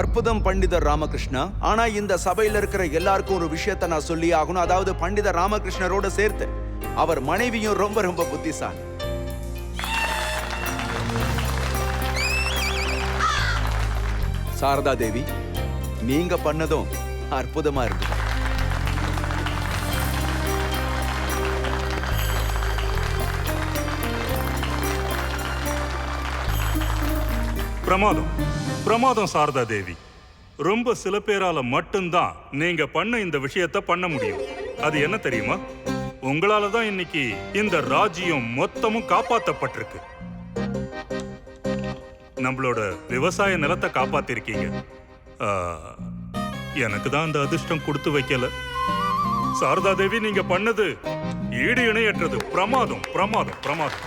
அற்புதம் பண்டிதர் ராமகிருஷ்ணா. ஆனா இந்த சபையில இருக்கிற எல்லாருக்கும் ஒரு விஷயத்த நான் சொல்லி ஆகணும். அதாவது பண்டிதர் ராமகிருஷ்ணரோட சேர்த்து அவர் மனைவியும் ரொம்ப ரொம்ப புத்திசாலி. சாரதா தேவி நீங்க பண்ணதும் அற்புதமா இருக்கு பிரமாதம். பிரமாதம் சாரதா தேவி. ரொம்ப சில பேரால மட்டும்தான் நீங்க பண்ண இந்த விஷயத்த பண்ண முடியும். அது என்ன தெரியுமா? உங்களால தான் இன்னைக்கு இந்த ராஜ்யம் மொத்தமும் காப்பாத்தப்பட்டிருக்கு. நம்மளோட விவசாய நிலத்தை காப்பாத்திருக்கீங்க. எனக்கு தான் அந்த அதிர்ஷ்டம் கொடுத்து வைக்கல. சாரதா தேவி நீங்க பண்ணது ஈடு இணையற்றது. பிரமாதம் பிரமாதம் பிரமாதம்.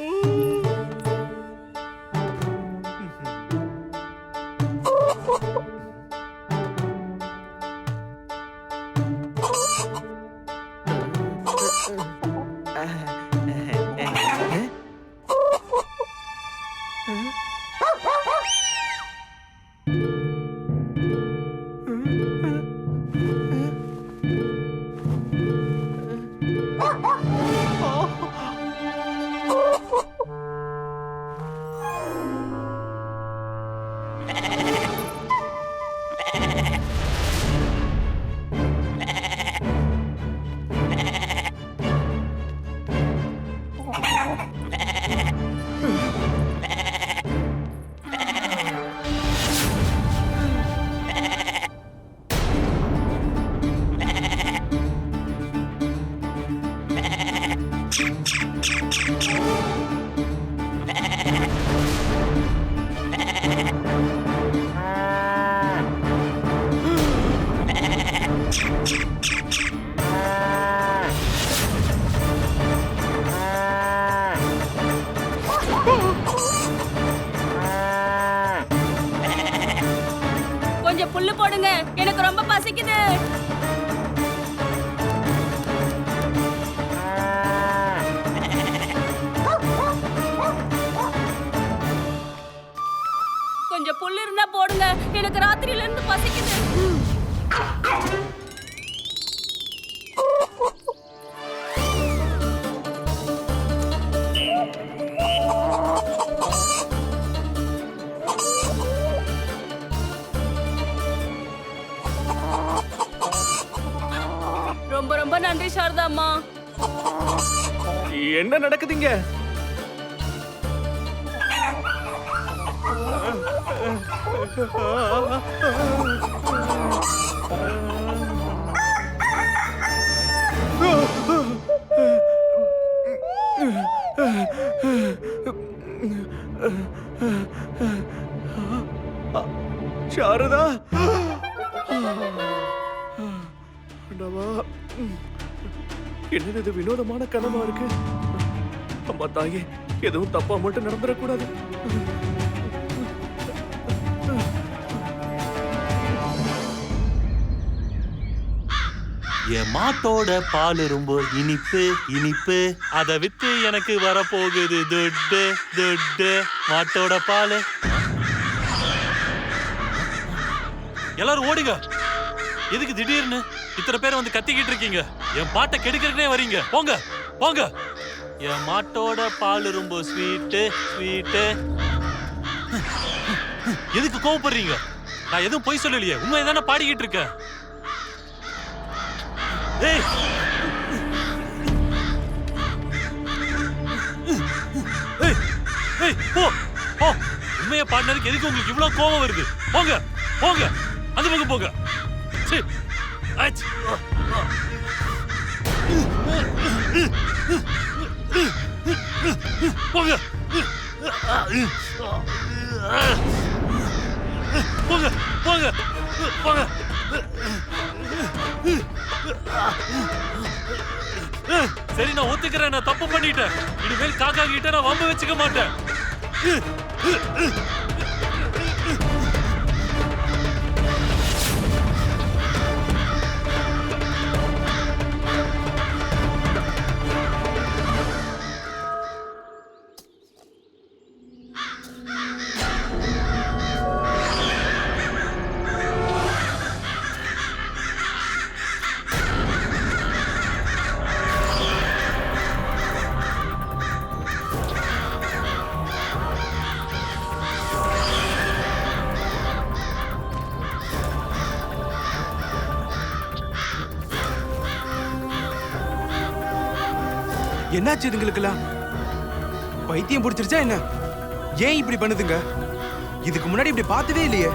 Uh. போடுங்க. எனக்கு ராத்திரியில இருந்து பசிக்குது. ரொம்ப ரொம்ப நன்றி சாரதாம்மா. என்ன நடக்குதுங்க? சாரதா. என்னது வினோதமான கனவா இருக்கு? அம்மா தாயே எதுவும் தப்பா மட்டும் நடந்துடக்கூடாது. என் மாட்டோட பால் ரொம்ப இனிப்பு இனிப்பு. அதை வித்து எனக்கு வரப்போகுது. துட்டு துட்டு. மாட்டோட பால். எல்லாரும் ஓடுங்க. எதுக்கு திடீர்னு இத்தனை பேர் வந்து கத்திக்கிட்டு இருக்கீங்க? என் பாட்டை கெடுக்கிறதுனே வரீங்க. போங்க போங்க. என் மாட்டோட பால் ரொம்ப ஸ்வீட்டு ஸ்வீட்டு எதுக்கு கோவப்படுறீங்க? நான் எதுவும் பொய் சொல்லலையே. உண்மையை தானே பாடிக்கிட்டு இருக்கேன். போ போ. உண்மையை பாடினதுக்கு எதுக்கு உங்களுக்கு இவ்வளவு கோபம் வருது? போங்க போங்க. அந்த பக்கம் போங்க. சீ. ஆச். போங்க. போங்க போங்க சரி நான் ஒத்துக்கிறேன் நான் தப்பு பண்ணிட்டேன். இனிமேல் காக்கா கிட்ட நான் வம்பு வச்சுக்க மாட்டேன். என்னாச்சு இதுங்களுக்கெல்லாம்? பைத்தியம் பிடிச்சிருச்சா என்ன? ஏன் இப்படி பண்ணுதுங்க? இதுக்கு முன்னாடி இப்படி பார்த்ததே இல்லையே.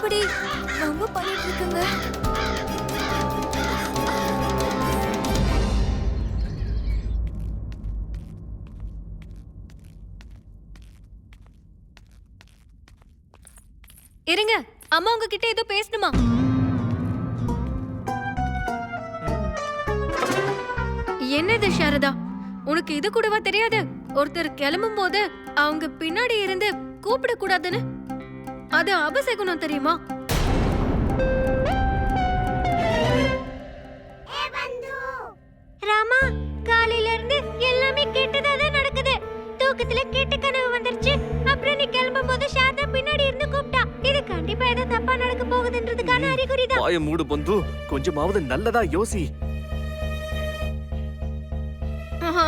இப்படி ரொம்ப பண்ணிட்டு இருக்குங்க? இருங்க அம்மா உங்ககிட்ட ஏதோ பேசணுமா? என்னது சாரதா? உனக்கு இது கூடவா தெரியாது? ஒருத்தர் கிளம்பும் போது அவங்க பின்னாடி இருந்து கூப்பிடக்கூடாதுன்னு அது அபசகுணம் தெரியுமா? ராமா காலையில இருந்து எல்லாமே கெட்டதா தான் நடக்குது. தூக்கத்துல கெட்ட கனவு வந்துருச்சு. அப்புறம் நீ கிளம்பும் போது சாரதா பின்னாடி இருந்து கூப்பிட்டா. இது கண்டிப்பா ஏதோ தப்பா நடக்க போகுதுன்றதுக்கான அறிகுறி தான் வாய மூடு பந்து. கொஞ்சமாவது நல்லதா யோசி.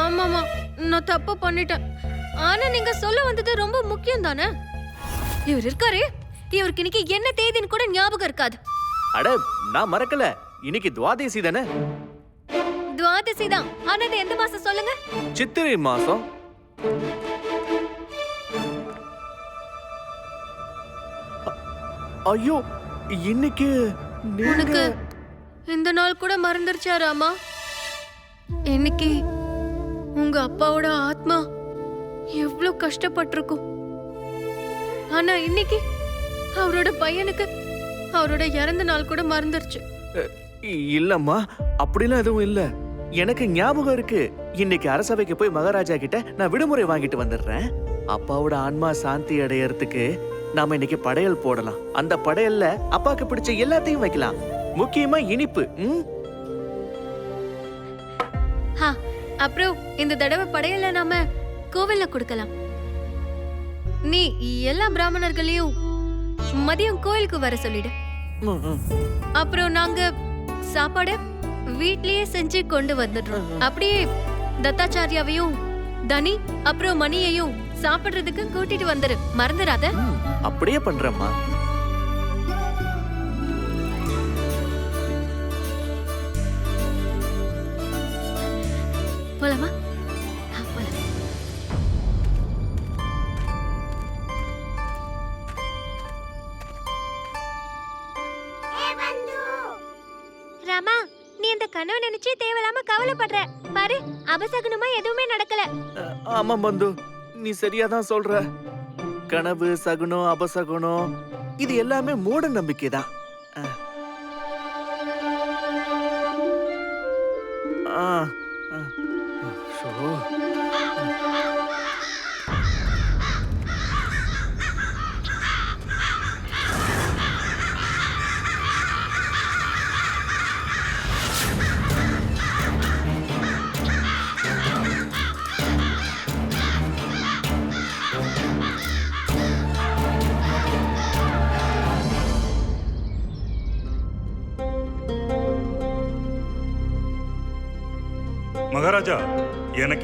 ஆமாமா நான் தப்பு பண்ணிட்டேன். ஆனா நீங்க சொல்ல வந்தது ரொம்ப முக்கியம் தானே இவர் இருக்காரே? இவருக்கு இன்னைக்கு என்ன தேதின்னு கூட ஞாபகம் இருக்காது. அட நான் மறக்கல. இன்னைக்கு துவாதேசி தானே? துவாதசி தான். ஆனா அது எந்த மாசம் சொல்லுங்க? சித்திரை மாசம். ஐயோ இன்னைக்கு உனக்கு இந்த நாள் கூட மறந்துருச்சா ராமா? இன்னைக்கு உங்க அப்பாவோட ஆத்மா எவ்வளவு கஷ்டப்பட்டிருக்கும். ஆனா இன்னைக்கு அவரோட பையனுக்கு அவரோட இறந்த நாள் கூட மறந்துருச்சு. இல்லம்மா அப்படிலாம் எதுவும் இல்ல. எனக்கு ஞாபகம் இருக்கு. இன்னைக்கு அரசவைக்கு போய் மகாராஜா கிட்ட நான் விடுமுறை வாங்கிட்டு வந்துடுறேன். அப்பாவோட ஆன்மா சாந்தி அடையறதுக்கு நாம இன்னைக்கு படையல் போடலாம். அந்த படையல்ல அப்பாக்கு பிடிச்ச எல்லாத்தையும் வைக்கலாம். முக்கியமா இனிப்பு அப்புறம் இந்த தடவை படையல நாம கோவில்ல கொடுக்கலாம். நீ எல்லா பிராமணர்களையும் மதியம் கோயிலுக்கு வர சொல்லிடு. அப்புறம் நாங்க சாப்பாடு வீட்லயே செஞ்சு கொண்டு வந்துடுறோம். அப்படியே தத்தாச்சாரியாவையும் தனி அப்புறம் மணியையும் சாப்பிடுறதுக்கு கூட்டிட்டு வந்துரு. மறந்துடாத. அப்படியே பண்றேம்மா. போலாமா? இந்த கனவு நினைச்சு தேவையில்லாம கவலைப்படுற. பாரு அபசகுனமா எதுவுமே நடக்கல. ஆமா பந்து. நீ சரியா தான் சொல்ற. கனவு சகுனம் அபசகுனம் இது எல்லாமே மூட நம்பிக்கை தான் ஷோ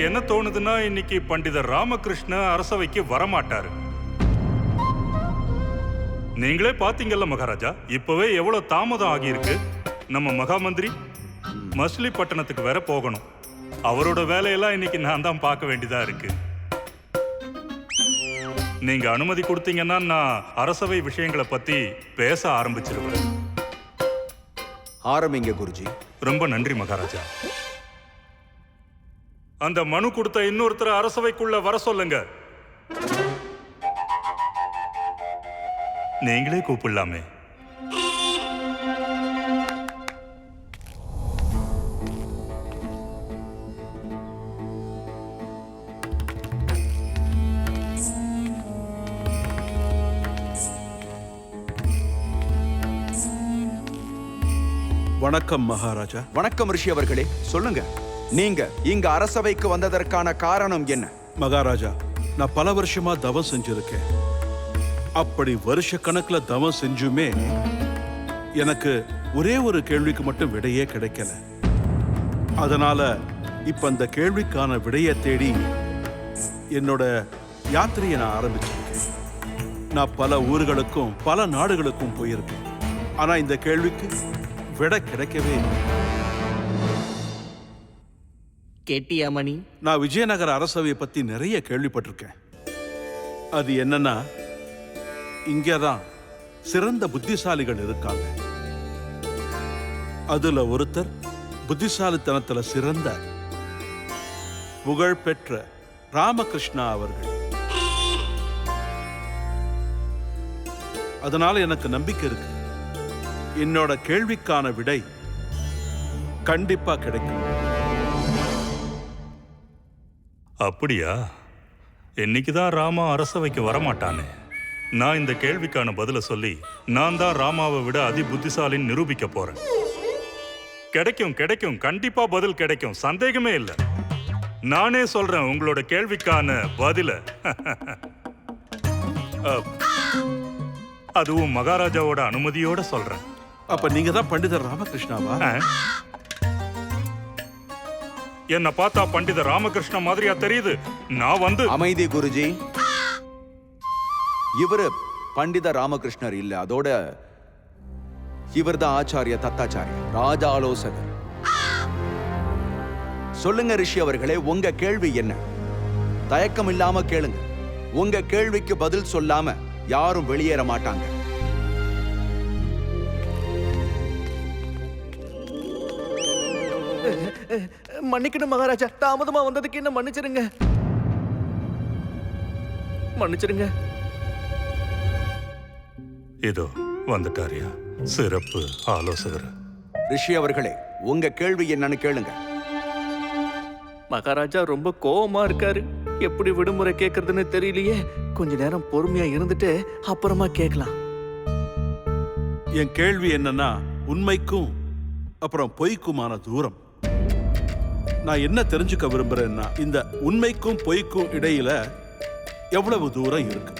எனக்கு என்ன தோணுதுன்னா இன்னைக்கு பண்டிதர் ராமகிருஷ்ண அரசவைக்கு வரமாட்டாரு. நீங்களே பாத்தீங்கல்ல மகாராஜா இப்பவே எவ்வளவு தாமதம் ஆகியிருக்கு. நம்ம மகாமந்திரி மசிலிப்பட்டினத்துக்கு வேற போகணும். அவரோட வேலையெல்லாம் இன்னைக்கு நான் தான் பார்க்க வேண்டியதா இருக்கு. நீங்க அனுமதி கொடுத்தீங்கன்னா நான் அரசவை விஷயங்களை பத்தி பேச ஆரம்பிச்சிருவேன். ஆரம்பிங்க குருஜி. ரொம்ப நன்றி மகாராஜா. அந்த மனு கொடுத்த இன்னொருத்தர் அரசவைக்குள்ள வர சொல்லுங்க. நீங்களே கூப்பிடலாமே. வணக்கம் மகாராஜா. வணக்கம் ரிஷி அவர்களே. சொல்லுங்க. நீங்க இங்க அரசவைக்கு வந்ததற்கான காரணம் என்ன? மகாராஜா நான் பல வருஷமா தவம் செஞ்சிருக்கேன். அப்படி வருஷ கணக்குல தவம் செஞ்சுமே எனக்கு ஒரே ஒரு கேள்விக்கு மட்டும் விடையே கிடைக்கல. அதனால இப்ப அந்த கேள்விக்கான விடையை தேடி என்னோட யாத்திரையை நான் ஆரம்பிச்சிருக்கேன். நான் பல ஊர்களுக்கும் பல நாடுகளுக்கும் போயிருக்கேன். ஆனா இந்த கேள்விக்கு விடை கிடைக்கவே இல்லை. கேட்டியா மணி? நான் விஜயநகர அரசவையை பத்தி நிறைய கேள்விப்பட்டிருக்கேன். அது என்னன்னா இங்கதான் சிறந்த புத்திசாலிகள் இருக்காங்க. அதுல ஒருத்தர் புத்திசாலித்தனத்துல சிறந்த புகழ் பெற்ற ராமகிருஷ்ணா அவர்கள். அதனால எனக்கு நம்பிக்கை இருக்கு. என்னோட கேள்விக்கான விடை கண்டிப்பா கிடைக்கும். அப்படியா? இன்னைக்கு தான் ராமா அரசவைக்கு வரமாட்டானே? நான் இந்த கேள்விக்கான பதில சொல்லி நான் தான் ராமாவை விட அதி புத்திசாலின்னு நிரூபிக்க போறேன். கிடைக்கும் கிடைக்கும். கண்டிப்பா பதில் கிடைக்கும். சந்தேகமே இல்லை. நானே சொல்றேன் உங்களோட கேள்விக்கான பதில. அதுவும் மகாராஜாவோட அனுமதியோட சொல்றேன். அப்ப நீங்க தான் பண்டிதர் ராமகிருஷ்ணாவா. என்ன பார்த்தா பண்டித ராமகிருஷ்ண மாதிரியா தெரியுது. நான் வந்து அமைதி குருஜி. இவரு பண்டித ராமகிருஷ்ணர் இல்ல அதோட இவர்தான் ஆச்சாரிய தத்தாச்சாரிய ராஜ ஆலோசகர் சொல்லுங்க ரிஷி அவர்களே உங்க கேள்வி என்ன? தயக்கம் இல்லாம கேளுங்க. உங்க கேள்விக்கு பதில் சொல்லாம யாரும் வெளியேற மாட்டாங்க. மன்னிக்கணும் மகாராஜா. தாமதமா வந்ததுக்கு என்ன மன்னிச்சிருங்க. மன்னிச்சிருங்க. இதோ வந்துட்டாரியா. சிறப்பு ஆலோசகர். ரிஷி அவர்களே உங்க கேள்வி என்னன்னு கேளுங்க. மகாராஜா ரொம்ப கோவமா இருக்காரு. எப்படி விடுமுறை கேக்குறதுன்னு தெரியலையே. கொஞ்ச நேரம் பொறுமையா இருந்துட்டு அப்புறமா கேட்கலாம் என் கேள்வி என்னன்னா உண்மைக்கும் அப்புறம் பொய்க்குமான தூரம். நான் என்ன தெரிஞ்சுக்க விரும்புறேன்னா இந்த உண்மைக்கும் பொய்க்கும் இடையில எவ்வளவு தூரம் இருக்கு?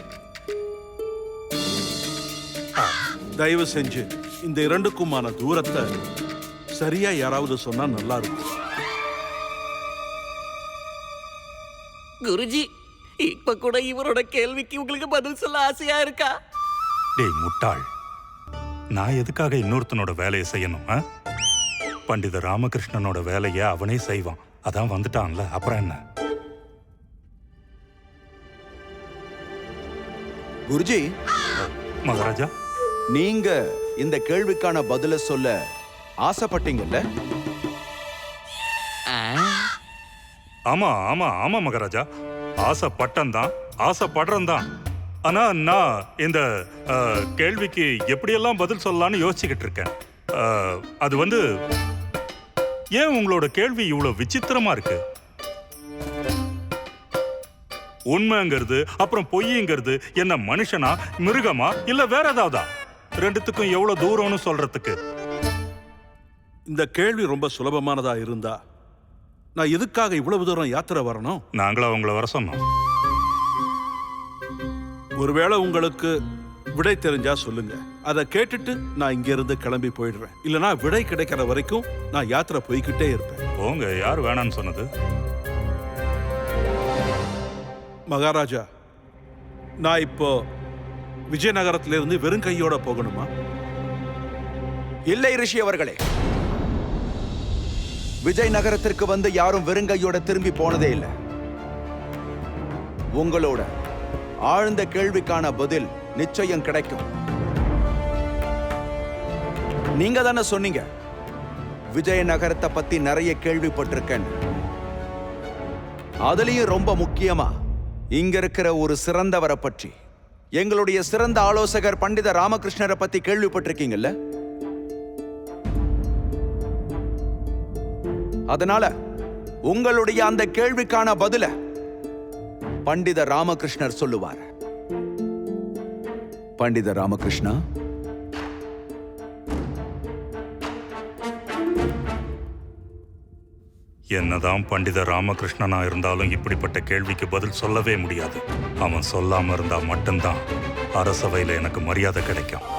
ஆ, தயவு செஞ்சு இந்த இரண்டுக்குமான தூரத்தை சரியா யாராவது சொன்னா நல்லா இருக்கும். குருஜி இப்ப கூட இவரோட கேள்விக்கு உங்களுக்கு பதில் சொல்ல ஆசையா இருக்கா? டேய் முட்டாள். நான் எதுக்காக இன்னொருத்தனோட வேலையை செய்யணும் ஆ? பண்டித ராமகிருஷ்ணனோட வேலையை அவனே செய்வான். அதான் வந்துட்டான்ல அப்புறம் என்ன? குருஜி. மகாராஜா? நீங்க இந்த கேள்விக்கான பதில சொல்ல ஆசைப்பட்டீங்கல்ல? ஆமா ஆமா ஆமா மகாராஜா. ஆசைப்பட்டன் தான் ஆசைப்படுறன் தான். ஆனா நான் இந்த கேள்விக்கு எப்படியெல்லாம் பதில் சொல்லலாம்னு யோசிச்சுக்கிட்டு இருக்கேன். அது வந்து ஏன் உங்களோட கேள்வி இவ்வளவு விசித்திரமா இருக்கு? உண்மைங்கிறது அப்புறம் பொய்யுங்கிறது என்ன மனுஷனா மிருகமா இல்ல வேற ஏதாவதா? ரெண்டுத்துக்கும் எவ்வளவு தூரம்னு சொல்றதுக்கு. இந்த கேள்வி ரொம்ப சுலபமானதா இருந்தா நான் எதுக்காக இவ்வளவு தூரம் யாத்திரை வரணும்? நாங்களா உங்களை வர சொன்னோம். ஒருவேளை உங்களுக்கு விடை தெரிஞ்சா சொல்லுங்க. அதை கேட்டுட்டு நான் இங்க இருந்து கிளம்பி போயிடுறேன் இல்லனா விடை கிடைக்கிற வரைக்கும் நான் யாத்திரை போய்கிட்டே இருப்பேன். போங்க யார் வேணான்னு சொன்னது? மகாராஜா நான் இப்போ விஜயநகரத்திலிருந்து வெறும் கையோட போகணுமா? இல்லை ரிஷி அவர்களே. விஜயநகரத்திற்கு வந்து யாரும் வெறுங்கையோட திரும்பி போனதே இல்லை. உங்களோட ஆழ்ந்த கேள்விக்கான பதில் நிச்சயம் கிடைக்கும். நீங்க தானே சொன்னீங்க? விஜயநகரத்தை பத்தி நிறைய கேள்விப்பட்டிருக்கேன். அதுலயும் ரொம்ப முக்கியமா இங்க இருக்கிற ஒரு சிறந்தவரை பற்றி. எங்களுடைய சிறந்த ஆலோசகர் பண்டித ராமகிருஷ்ணரை பத்தி கேள்விப்பட்டிருக்கீங்கல்ல? அதனால உங்களுடைய அந்த கேள்விக்கான பதில பண்டித ராமகிருஷ்ணர் சொல்லுவார். பண்டித ராமகிருஷ்ணா. என்னதான் பண்டித ராமகிருஷ்ணனா இருந்தாலும் இப்படிப்பட்ட கேள்விக்கு பதில் சொல்லவே முடியாது. அவன் சொல்லாம இருந்தா மட்டும்தான் அரசவையில் எனக்கு மரியாதை கிடைக்கும்.